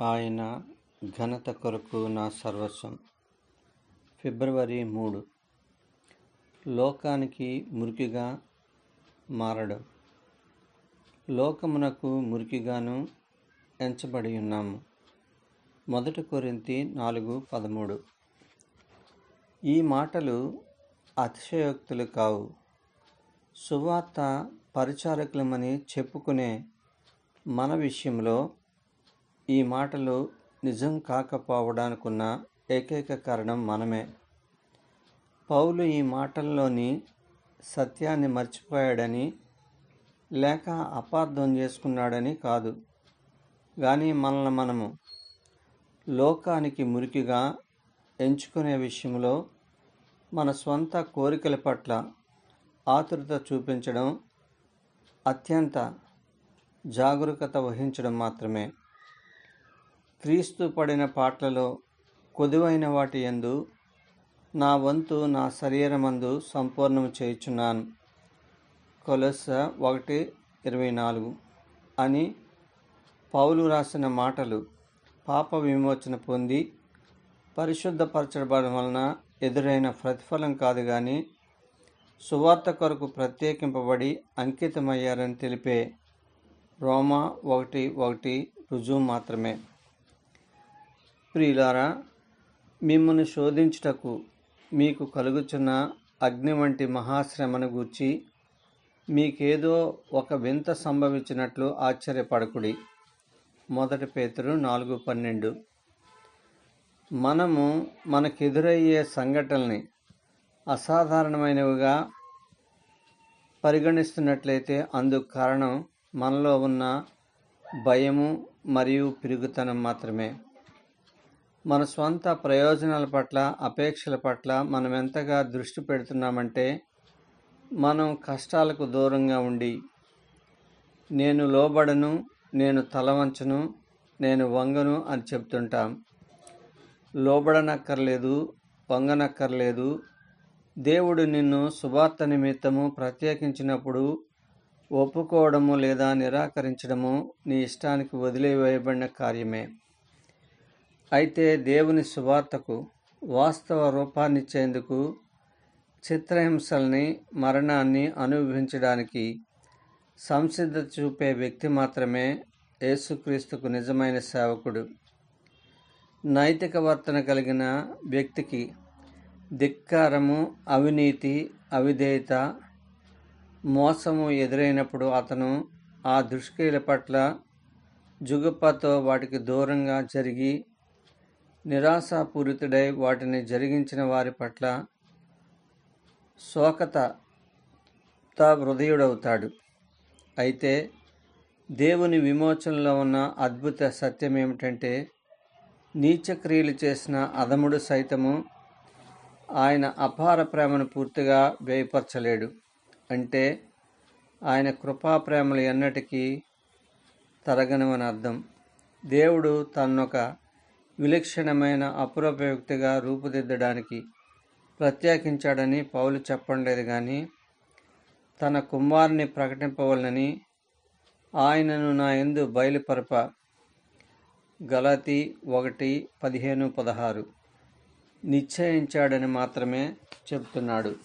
ఆయన ఘనత కొరకు నా సర్వస్వం. ఫిబ్రవరి మూడు. లోకానికి మురికిగా మారడం. లోకమునకు మురికిగాను ఎంచబడి ఉన్నాము. మొదటి కొరింతి నాలుగు పదమూడు. ఈ మాటలు అతిశయోక్తులు కావు. సువార్త పరిచారకులమని చెప్పుకునే మన విషయంలో ఈ మాటలు నిజం కాకపోవడానికున్న ఏకైక కారణం మనమే. పౌలు ఈ మాటల్లోని సత్యాన్ని మర్చిపోయాడని లేక అపార్థం చేసుకున్నాడని కాదు. కానీ మనల్ని మనము లోకానికి మురికిగా ఎంచుకునే విషయంలో మన స్వంత కోరికల పట్ల ఆతురత చూపించడం అత్యంత జాగరూకత వహించడం మాత్రమే. క్రీస్తు పడిన పాటలలో కొదువైన వాటి యందు నా వంతు నా శరీరమందు సంపూర్ణం చేయుచున్నాను. కొలస ఒకటి ఇరవై నాలుగు. అని పౌలు రాసిన మాటలు పాప విమోచన పొంది పరిశుద్ధపరచబడడం వలన ఎదురైన ప్రతిఫలం కాదు కానీ సువార్త కొరకు ప్రత్యేకింపబడి అంకితమయ్యారని తెలిపే రోమా ఒకటి ఒకటి రుజువు మాత్రమే. ప్రియులారా మిమ్మల్ని శోధించుటకు మీకు కలుగుచున్న అగ్ని వంటి మహాశ్రమను గూర్చి మీకేదో ఒక వింత సంభవించినట్లు ఆశ్చర్యపడకుడి. మొదటి పేతురు నాలుగు పన్నెండు. మనము మనకెదురయ్యే సంఘటనల్ని అసాధారణమైనవిగా పరిగణిస్తున్నట్లయితే అందుకు కారణం మనలో ఉన్న భయము మరియు పిరుగుతనం మాత్రమే. మన స్వంత ప్రయోజనాల పట్ల అపేక్షల పట్ల మనం ఎంతగా దృష్టి పెడుతున్నామంటే మనం కష్టాలకు దూరంగా ఉండి నేను లోబడను నేను తలవంచను నేను వంగను అని చెప్తుంటాం. లోబడనక్కర్లేదు వంగనక్కర్లేదు. దేవుడు నిన్ను శుభార్త నిమిత్తము ప్రత్యేకించినప్పుడు ఒప్పుకోవడము లేదా నిరాకరించడము నీ ఇష్టానికి వదిలివేయబడిన కార్యమే. అయితే దేవుని సువార్తకు వాస్తవ రూపాన్నిచ్చేందుకు చిత్రహింసల్ని మరణాన్ని అనుభవించడానికి సంసిద్ధత చూపే వ్యక్తి మాత్రమే యేసుక్రీస్తుకు నిజమైన సేవకుడు. నైతిక వర్తన కలిగిన వ్యక్తికి ధిక్కారము అవినీతి అవిధేయత మోసము ఎదురైనప్పుడు అతను ఆ దుష్క్రియల పట్ల జుగుపతో వాటికి దూరంగా జరిగి నిరాశాపూరితుడై వాటిని జరిగించిన వారి పట్ల శోకత హృదయుడవుతాడు. అయితే దేవుని విమోచనలో ఉన్న అద్భుత సత్యం ఏమిటంటే నీచక్రియలు చేసిన అధముడు సైతము ఆయన అపార ప్రేమను పూర్తిగా వ్యయపరచలేడు. అంటే ఆయన కృపా ప్రేమలు ఎన్నటికీ తరగనవని అర్థం. దేవుడు తన్నొక విలక్షణమైన అప్రోపయుక్తిగా రూపుదిద్దడానికి ప్రత్యేకించాడని పౌలు చెప్పలేదు కానీ తన కుమారుని ప్రకటింపవలనని ఆయనను నా ఎందు బయలుపరప. గలతి ఒకటి పదిహేను పదహారు. నిశ్చయించాడని మాత్రమే చెబుతున్నాడు.